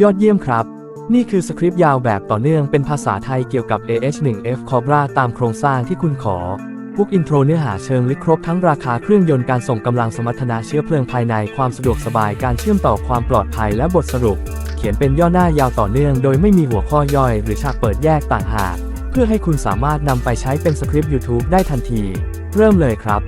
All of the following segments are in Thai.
ยอดเยี่ยมครับ นี่คือสคริปต์ยาวแบบต่อเนื่องเป็นภาษาไทยเกี่ยวกับ AH1F Cobra ตามโครงสร้างที่คุณขอ พวกอินโทรเนื้อหาเชิงลึกครบทั้งราคาเครื่องยนต์การส่งกำลังสมรรถนะเชื้อเพลิงภายในความสะดวกสบายการเชื่อมต่อความปลอดภัยและบทสรุป เขียนเป็นย่อหน้ายาวต่อเนื่องโดยไม่มีหัวข้อย่อยหรือฉากเปิดแยกต่างหาก เพื่อให้คุณสามารถนำไปใช้เป็นสคริปต์ YouTube ได้ทันที เริ่มเลยครับ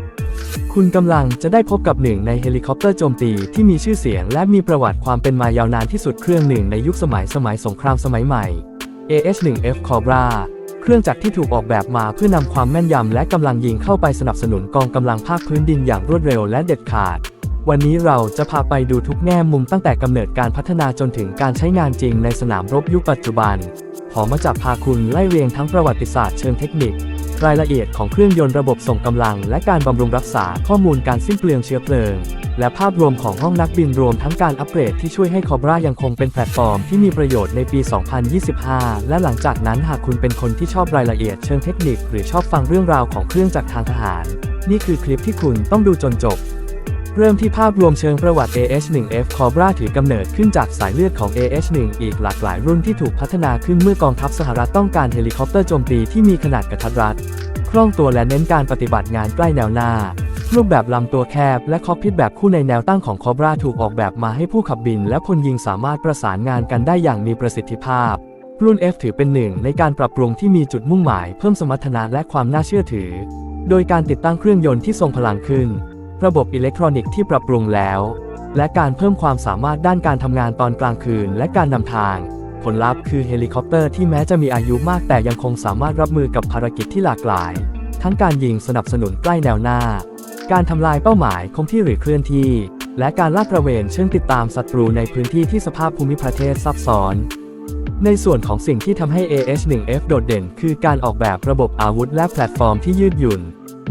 คุณกำลังจะได้พบกับหนึ่งในเฮลิคอปเตอร์โจมตีที่มีชื่อเสียงและมีประวัติความเป็นมายาวนานที่สุดเครื่องหนึ่งในยุคสมัยสมัยสงครามสมัยใหม่ AH-1F Cobra เครื่องจักรที่ถูกออกแบบมาเพื่อนำความแม่นยำและกำลังยิงเข้าไปสนับสนุนกองกำลังภาคพื้นดินอย่างรวดเร็วและเด็ดขาด วันนี้เราจะพาไปดูทุกแง่มุมตั้งแต่กำเนิดการพัฒนาจนถึงการใช้งานจริงในสนามรบยุคปัจจุบันขอมาจับพาคุณไล่เรียงทั้งประวัติศาสตร์เชิงเทคนิค รายละเอียดของเครื่องยนต์ระบบส่งกำลัง และการบำรุงรักษาข้อมูลการสิ้นเปลืองเชื้อเพลิง และภาพรวมของห้องนักบินรวมทั้งการอัปเกรดที่ช่วยให้คอบรายังคงเป็นแพลตฟอร์มที่มีประโยชน์ในปี 2025 และหลังจากนั้นหากคุณเป็นคนที่ชอบรายละเอียดเชิงเทคนิค หรือชอบฟังเรื่องราวของเครื่องจักรทางทหาร นี่คือคลิปที่คุณต้องดูจนจบ เริ่มที่ภาพรวมเชิงประวัติ AH-1F Cobra ถือกำเนิดขึ้นจากสายเลือดของ AH-1 อีกหลากหลายรุ่นที่ถูกพัฒนาขึ้นเมื่อกองทัพสหรัฐต้องการเฮลิคอปเตอร์โจมตีที่มีขนาดกระทัดรัด คล่องตัวและเน้นการปฏิบัติงานใกล้แนวหน้า รูปแบบลำตัวแคบและคอกพิทแบบคู่ในแนวตั้งของ Cobra ถูกออกแบบมาให้ผู้ขับบิน และพลยิงสามารถประสานงานกันได้อย่างมีประสิทธิภาพ รุ่น F ถือเป็นหนึ่งในการปรับปรุงที่มีจุดมุ่งหมาย เพิ่มสมรรถนะและความน่าเชื่อถือ โดยการติดตั้งเครื่องยนต์ที่ทรงพลังขึ้น ระบบอิเล็กทรอนิกส์ที่ปรับปรุงแล้ว และการเพิ่มความสามารถด้านการทำงานตอนกลางคืนและการนำทาง ผลลัพธ์คือเฮลิคอปเตอร์ที่แม้จะมีอายุมากแต่ยังคงสามารถรับมือกับภารกิจที่หลากหลาย ทั้งการยิงสนับสนุนใกล้แนวหน้า การทำลายเป้าหมายคงที่หรือเคลื่อนที่ และการลาดตระเวนเชิงติดตามศัตรูในพื้นที่ที่สภาพภูมิประเทศซับซ้อนในส่วนของสิ่งที่ทำให้ AH-1F โดดเด่น คือการออกแบบระบบอาวุธและแพลตฟอร์มที่ยืดหยุ่น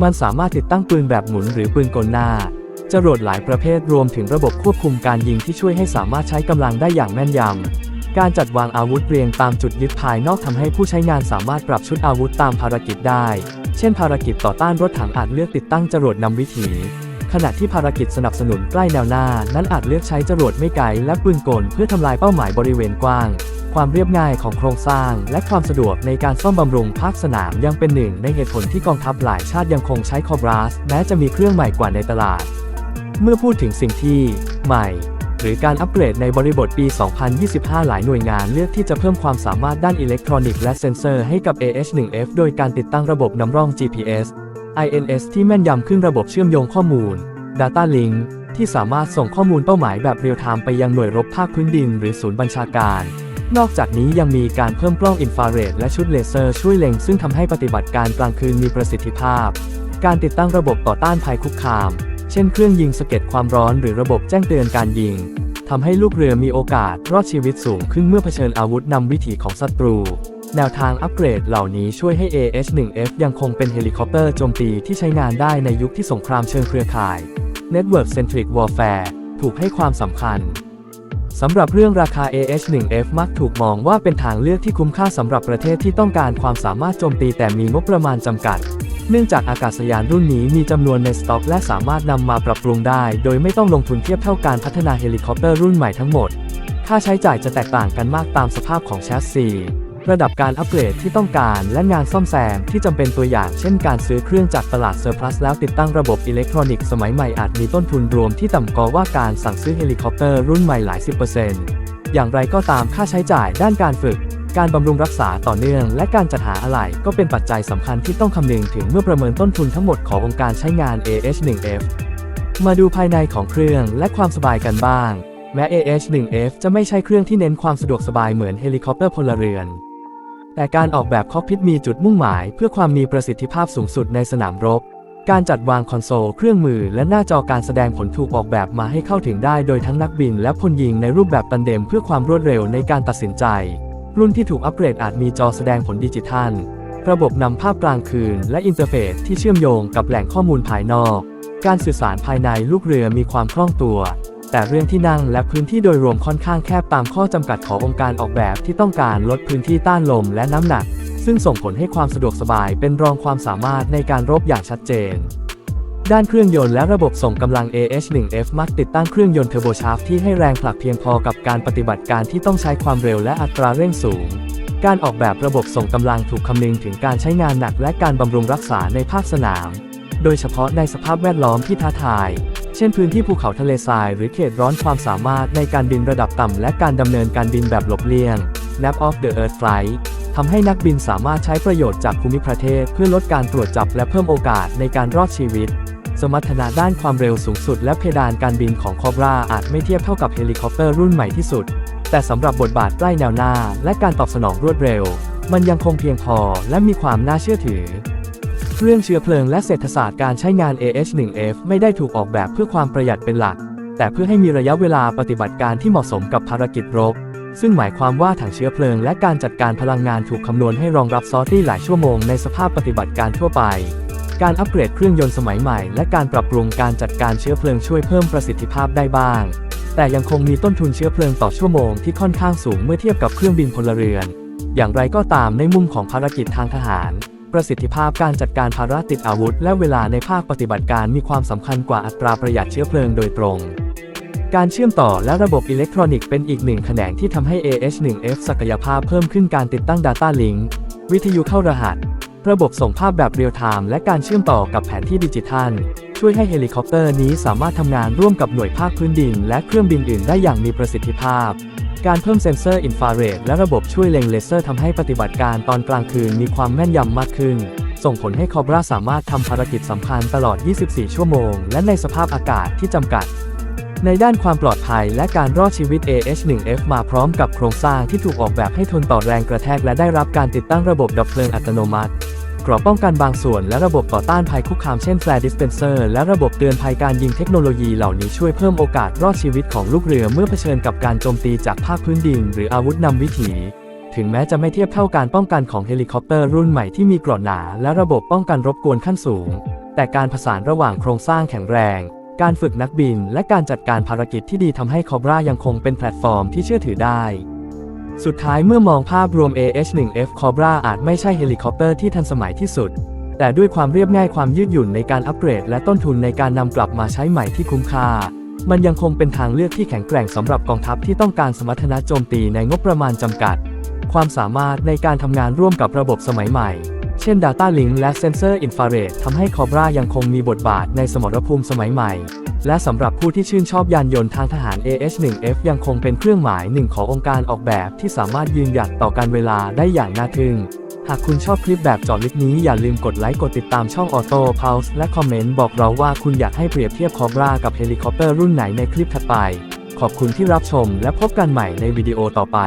มันสามารถติดตั้งปืนแบบหมุนหรือปืนกลหน้า จรวดหลายประเภทรวมถึงระบบควบคุมการยิงที่ช่วยให้สามารถใช้กำลังได้อย่างแม่นยำ การจัดวางอาวุธเรียงตามจุดยึดภายนอกทำให้ผู้ใช้งานสามารถปรับชุดอาวุธตามภารกิจได้ เช่น ภารกิจต่อต้านรถถังอาจเลือกติดตั้งจรวดนำวิถี ขณะที่ภารกิจสนับสนุนใกล้แนวหน้า นั้นอาจเลือกใช้จรวดไม่ไกลและปืนกลเพื่อทำลายเป้าหมายบริเวณกว้าง ความเรียบง่ายของโครงสร้าง และความสะดวกในการซ่อมบำรุงภาคสนามยังเป็นหนึ่งในเหตุผลที่กองทัพหลายชาติยังคงใช้คอบราส แม้จะมีเครื่องใหม่กว่าในตลาด เมื่อพูดถึงสิ่งที่ ใหม่ หรือการอัปเกรดในบริบทปี 2025 หลายหน่วยงานเลือกที่จะเพิ่มความสามารถด้านอิเล็กทรอนิกส์และเซ็นเซอร์ให้กับ AH-1F โดยการติดตั้งระบบนำร่อง GPS INS ที่แม่นยำขึ้นระบบเชื่อมโยงข้อมูล Data Link ที่สามารถส่งข้อมูลเป้าหมายแบบเรียลไทม์ไปยังหน่วยรบภาคพื้นดิน หรือศูนย์บัญชาการ นอกจากนี้ยังมีการเพิ่มกล้องอินฟราเรดและชุดเลเซอร์ช่วยเล็ง ซึ่งทำให้ปฏิบัติการกลางคืนมีประสิทธิภาพ การติดตั้งระบบต่อต้านภัยคุกคาม เช่นเครื่องยิงสะเก็ดความร้อนหรือระบบแจ้งเตือนการยิงทำให้ลูกเรือมีโอกาสรอดชีวิตสูงขึ้นเมื่อเผชิญอาวุธนำวิถีของศัตรู แนวทางอัปเกรดเหล่านี้ช่วยให้ AH-1F ยังคงเป็นเฮลิคอปเตอร์โจมตีที่ใช้งานได้ในยุคที่สงครามเชิงเครือข่าย Network Centric Warfare ถูกให้ความสำคัญ สำหรับเรื่องราคา AH-1F มักถูกมองว่าเป็นทางเลือกที่คุ้มค่าสำหรับประเทศที่ต้องการความสามารถโจมตีแต่มีงบประมาณจำกัด เนื่องจากอากาศยานรุ่นนี้มีจำนวนในสต็อกและสามารถนำมาปรับปรุงได้ โดยไม่ต้องลงทุนเทียบเท่าการพัฒนาเฮลิคอปเตอร์รุ่นใหม่ทั้งหมด ค่าใช้จ่ายจะแตกต่างกันมากตามสภาพของแชสซี ระดับการอัปเกรดที่ต้องการและงานซ่อมแซมที่จำเป็นตัวอย่าง เช่นการซื้อเครื่องจากตลาดเซอร์พลัสแล้วติดตั้งระบบอิเล็กทรอนิกส์สมัยใหม่อาจมีต้นทุนรวมที่ต่ำกว่าการสั่งซื้อเฮลิคอปเตอร์รุ่นใหม่หลายสิบเปอร์เซ็นต์อย่างไรก็ตามค่าใช้จ่ายด้านการฝึก การบำรุงรักษาต่อเนื่อง และการจัดหาอะไหล่ก็เป็นปัจจัยสำคัญที่ต้องคำนึงถึงเมื่อประเมินต้นทุนทั้งหมดขององค์การใช้งาน AH1F มาดูภายในของเครื่องและความสบายกันบ้าง แม้ AH1F จะไม่ใช่เครื่องที่เน้นความสะดวกสบายเหมือนเฮลิคอปเตอร์พลเรือน แต่การออกแบบคอกพิทมีจุดมุ่งหมาย เพื่อความมีประสิทธิภาพสูงสุดในสนามรบ การจัดวางคอนโซล เครื่องมือ และหน้าจอการแสดงผลถูกออกแบบมาให้เข้าถึงได้โดยทั้งนักบิน และพลยิงในรูปแบบตันเดมเพื่อความรวดเร็วในการตัดสินใจ รุ่นที่ถูกอัปเกรดอาจมีจอแสดงผลดิจิทัล ระบบนำภาพกลางคืน และอินเทอร์เฟซที่เชื่อมโยงกับแหล่งข้อมูลภายนอก การสื่อสารภายในลูกเรือมีความคล่องตัว แต่เรื่องที่นั่งและพื้นที่โดยรวมค่อนข้างแคบตามข้อจำกัดขององค์การออกแบบที่ต้องการลดพื้นที่ต้านลมและน้ำหนัก ซึ่งส่งผลให้ความสะดวกสบายเป็นรองความสามารถในการรบอย่างชัดเจน ด้านเครื่องยนต์และระบบส่งกำลัง AH1F มักติดตั้งเครื่องยนต์เทอร์โบชาร์ฟที่ให้แรงผลักเพียงพอกับการปฏิบัติการที่ต้องใช้ความเร็วและอัตราเร่งสูงการออกแบบระบบส่งกำลังถูกคำนึงถึงการใช้งานหนักและการบำรุงรักษาในภาคสนาม โดยเฉพาะในสภาพแวดล้อมที่ท้าทาย เช่นพื้นที่ภูเขาทะเลทรายหรือเขตร้อนความสามารถในการบินระดับต่ำและการดำเนินการบินแบบหลบเลี่ยง Nap of the Earth Flight ทำให้นักบินสามารถใช้ประโยชน์จากภูมิประเทศ เพื่อลดการตรวจจับและเพิ่มโอกาสในการรอดชีวิต สมรรถนะด้านความเร็วสูงสุดและเพดานการบินของคอบราอาจไม่เทียบเท่ากับเฮลิคอปเตอร์รุ่นใหม่ที่สุด แต่สำหรับบทบาทใกล้แนวหน้า และการตอบสนองรวดเร็ว มันยังคงเพียงพอและมีความน่าเชื่อถือ รื่องเชื้อเพลิงและเศรษฐศาสตร์การใช้งาน AH1F ไม่ได้ถูกออกแบบเพื่อความประหยัดเป็นหลัก แต่เพื่อให้มีระยะเวลาปฏิบัติการที่เหมาะสมกับภารกิจรบ ซึ่งหมายความว่าถังเชื้อเพลิงและการจัดการพลังงานถูกคำนวณให้รองรับซอสได้หลายชั่วโมงในสภาพปฏิบัติการทั่วไป การอัปเกรดเครื่องยนต์สมัยใหม่ และการปรับปรุงการจัดการเชื้อเพลิงช่วยเพิ่มประสิทธิภาพได้บ้าง แต่ยังคงมีต้นทุนเชื้อเพลิงต่อชั่วโมงที่ค่อนข้างสูงเมื่อเทียบกับเครื่องบินพลเรือน อย่างไรก็ตามในมุมของภารกิจทางทหาร ประสิทธิภาพการจัดการภาระติดอาวุธ และเวลาในภาคปฏิบัติการมีความสำคัญกว่าอัตราประหยัดเชื้อเพลิงโดยตรง การเชื่อมต่อและระบบอิเล็กทรอนิกส์เป็นอีกหนึ่งแขนงที่ทำให้ AH1F ศักยภาพเพิ่มขึ้นการติดตั้ง Data Link วิทยุเข้ารหัส ระบบส่งภาพแบบเรียลไทม์และการเชื่อมต่อกับแผนที่ดิจิทัล ช่วยให้เฮลิคอปเตอร์นี้สามารถทำงานร่วมกับหน่วยภาคพื้นดิน และเครื่องบินอื่นได้อย่างมีประสิทธิภาพ การเพิ่มเซ็นเซอร์อินฟราเรดและระบบช่วยเล็งเลเซอร์ทำให้ปฏิบัติการตอนกลางคืนมีความแม่นยำมากขึ้น ส่งผลให้คอบราสามารถทำภารกิจสำคัญตลอด 24 ชั่วโมง และในสภาพอากาศที่จำกัด ในด้านความปลอดภัยและการรอดชีวิต AH1F มาพร้อมกับโครงสร้างที่ถูกออกแบบให้ทนต่อแรงกระแทก และได้รับการติดตั้งระบบดับเพลิงอัตโนมัติ กรอบป้องกันบางส่วนและระบบต่อต้านภัยคุกคามเช่น Flare Dispenser และระบบเตือนภัยการยิงเทคโนโลยีเหล่านี้ช่วยเพิ่มโอกาสรอดชีวิตของลูกเรือเมื่อเผชิญกับการโจมตีจากภาคพื้นดินหรืออาวุธนำวิถีถึงแม้จะไม่เทียบเท่าการป้องกันของเฮลิคอปเตอร์รุ่นใหม่ที่มีเกราะหนาและระบบป้องกันรบกวนขั้นสูง แต่การผสานระหว่างโครงสร้างแข็งแรง การฝึกนักบิน และการจัดการภารกิจที่ดีทำให้คอบรายังคงเป็นแพลตฟอร์มที่เชื่อถือได้ สุดท้ายเมื่อมองภาพรวม AH1F Cobra อาจไม่ใช่เฮลิคอปเตอร์ที่ทันสมัยที่สุด แต่ด้วยความเรียบง่ายความยืดหยุ่นในการอัปเกรด และต้นทุนในการนำกลับมาใช้ใหม่ที่คุ้มค่า มันยังคงเป็นทางเลือกที่แข็งแกร่งสำหรับกองทัพที่ต้องการสมรรถนะโจมตีในงบประมาณจำกัด ความสามารถในการทำงานร่วมกับระบบสมัยใหม่ เช่น Data Link และเซนเซอร์อินฟราเรดทำให้ Cobra ยังคงมีบทบาทในสมรภูมิสมัยใหม่ และสำหรับผู้ที่ชื่นชอบยานยนต์ทางทหาร AH1F ยังคงเป็นเครื่องหมายหนึ่งขององค์การออกแบบที่สามารถยืนหยัดต่อการเวลาได้อย่างน่าทึ่ง หากคุณชอบคลิปแบบจอดลึกนี้อย่าลืมกดไลค์กดติดตามช่อง Auto Pulse และคอมเมนต์บอกเราว่าคุณอยากให้เปรียบเทียบ Cobra กับเฮลิคอปเตอร์รุ่นไหนในคลิปถัดไป ขอบคุณที่รับชมและพบกันใหม่ในวิดีโอต่อไป